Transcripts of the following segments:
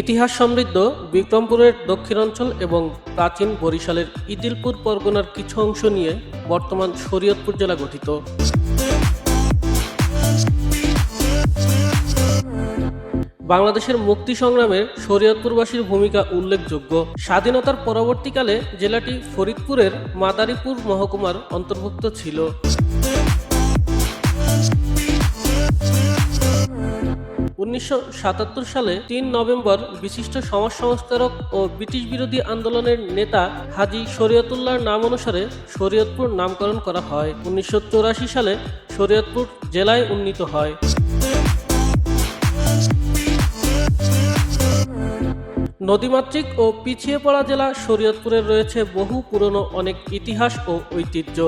ইতিহাস সমৃদ্ধ বিক্রমপুরের দক্ষিণাঞ্চল এবং প্রাচীন বরিশালের ইদিলপুর পরগনার কিছু অংশ নিয়ে বর্তমান শরীয়তপুর জেলা গঠিত। বাংলাদেশের মুক্তি সংগ্রামে শরীয়তপুরবাসীর ভূমিকা উল্লেখযোগ্য। স্বাধীনতার পরবর্তীকালে জেলাটি ফরিদপুরের মাদারীপুর মহকুমার অন্তর্ভুক্ত ছিল। উনিশশো সাতাত্তর সালে তিন নভেম্বর বিশিষ্ট সমাজ সংস্কারক ও ব্রিটিশ বিরোধী আন্দোলনের নেতা হাজি শরীয়তুল্লাহর নাম অনুসারে শরীয়তপুর নামকরণ করা হয়। উনিশশো সালে শরীয়তপুর জেলায় উন্নীত হয়। নদীমাতৃক ও পিছিয়ে পড়া জেলা শরীয়তপুরের রয়েছে বহু পুরনো অনেক ইতিহাস ও ঐতিহ্য।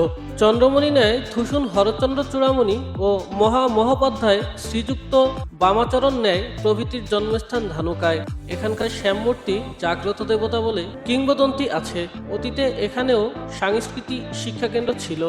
চন্দ্রমণি ন্যায় থুসুন হরচন্দ্র চূড়ামণি ও মহা মহোপাধ্যায় শ্রীযুক্ত বামাচরণ ন্যায় প্রভৃতির জন্মস্থান ধানুকায়। এখানকার শ্যামমূর্তি জাগ্রত দেবতা বলে কিংবদন্তি আছে। অতীতে এখানেও সাংস্কৃতিক শিক্ষাকেন্দ্র ছিল।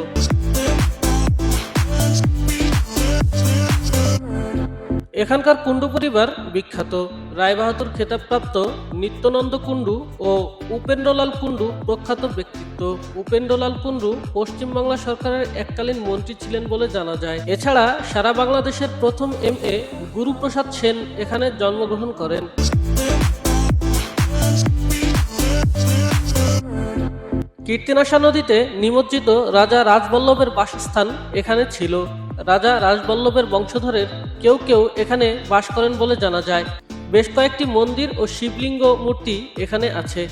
এখানকার কুণ্ডু পরিবার বিখ্যাত। রায়বাহাদুর খেতাবপ্রাপ্ত নিত্যানন্দ কুণ্ডু ও উপেন্দ্রলাল কুণ্ডু প্রখ্যাত ব্যক্তিত্ব। উপেন্দ্রলাল কুণ্ডু পশ্চিমবাংলা সরকারের এককালীন মন্ত্রী ছিলেন বলে জানা যায়। এছাড়া সারা বাংলাদেশের প্রথম এম এ গুরুপ্রসাদ সেন এখানে জন্মগ্রহণ করেন। কীর্তিনাশা নদীতে নিমজ্জিত রাজা রাজবল্লভের বাসস্থান এখানে ছিল। রাজা রাজবল্লভের বংশধরের কেউ কেউ এখানে বাস করেন বলে জানা যায়। বেশ কয়েকটি মন্দির ও শিবলিঙ্গ মূর্তি এখানে আছে।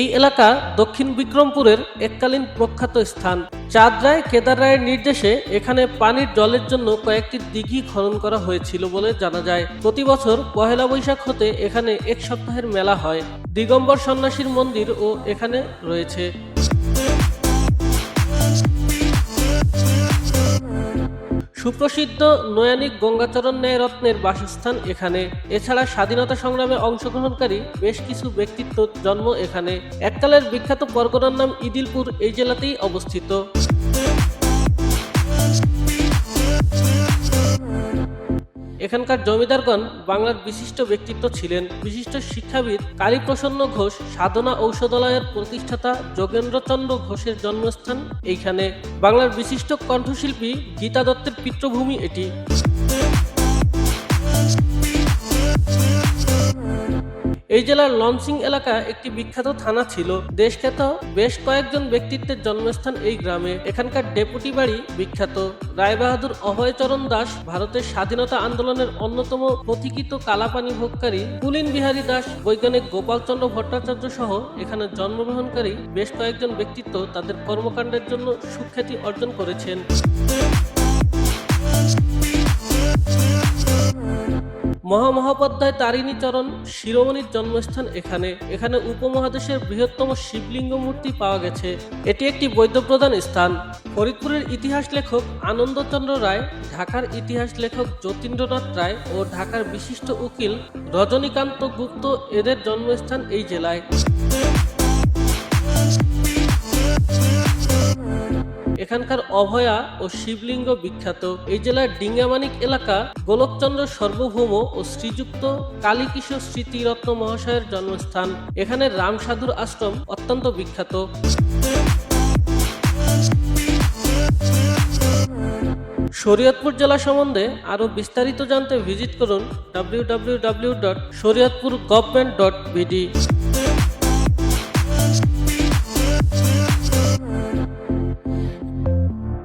এই এলাকা দক্ষিণ বিক্রমপুরের এককালীন প্রখ্যাত স্থান। চাঁদ রায়, কেদার রায়ের নির্দেশে এখানে পানির জলের জন্য কয়েকটি দিঘি খনন করা হয়েছিল বলে জানা যায়। প্রতি বছর পহেলা বৈশাখ হতে এখানে এক সপ্তাহের মেলা হয়। দিগম্বর সন্ন্যাসীর মন্দির ও এখানে রয়েছে। সুপ্রসিদ্ধ নয়ানিক গঙ্গাচরণ ন্যায় রত্নের বাসস্থান এখানে। এছাড়া স্বাধীনতা সংগ্রামে অংশগ্রহণকারী বেশ কিছু ব্যক্তিত্ব জন্ম এখানে। এককালের বিখ্যাত পরগনার নাম ইদিলপুর এই জেলাতেই অবস্থিত। এখানকার জমিদারগণ বাংলার বিশিষ্ট ব্যক্তিত্ব ছিলেন। বিশিষ্ট শিক্ষাবিদ কালীপ্রসন্ন ঘোষ, সাধনা ঔষধালয়ের প্রতিষ্ঠাতা যোগেন্দ্রচন্দ্র ঘোষের জন্মস্থান এইখানে। বাংলার বিশিষ্ট কণ্ঠশিল্পী গীতা দত্তের পিতৃভূমি এটি। এই জেলার লঞ্চিং এলাকা একটি বিখ্যাত থানা ছিল। দেশখ্যাত বেশ কয়েকজন ব্যক্তিত্বের জন্মস্থান এই গ্রামে। এখানকার ডেপুটি বাড়ি বিখ্যাত। রায়বাহাদুর অভয়চরণ দাস ভারতের স্বাধীনতা আন্দোলনের অন্যতম পথিকৃত কালাপানি ভোগকারী। পুলিন বিহারী দাস, বৈজ্ঞানিক গোপালচন্দ্র ভট্টাচার্য সহ এখানে জন্মগ্রহণকারী বেশ কয়েকজন ব্যক্তিত্ব তাদের কর্মকাণ্ডের জন্য সুখ্যাতি অর্জন করেছেন। মহামহোপাধ্যায় তারিণী চরণ, শিরোমণির জন্মস্থান এখানে। এখানে উপমহাদেশের বৃহত্তম শিবলিঙ্গ মূর্তি পাওয়া গেছে। এটি একটি বৈদ্যপ্রধান স্থান। ফরিদপুরের ইতিহাস লেখক আনন্দচন্দ্র রায়, ঢাকার ইতিহাস লেখক যতীন্দ্রনাথ রায় ও ঢাকার বিশিষ্ট উকিল রজনীকান্ত গুপ্ত এদের জন্মস্থান এই জেলায়। এখানকার অভয়া ও শিবলিঙ্গ বিখ্যাত। এই জেলার ডিঙ্গামানিক এলাকা গোলকচন্দ্র সর্বভৌম ও শ্রীযুক্ত কালীকিশোর স্মৃতিরত্ন মহাশয়ের জন্মস্থান। এখানে রামসাধুর আশ্রম অত্যন্ত বিখ্যাত। শরীয়তপুর জেলা সম্বন্ধে আরও বিস্তারিত জানতে ভিজিট করুন W W W dot Shariatpur government dot BD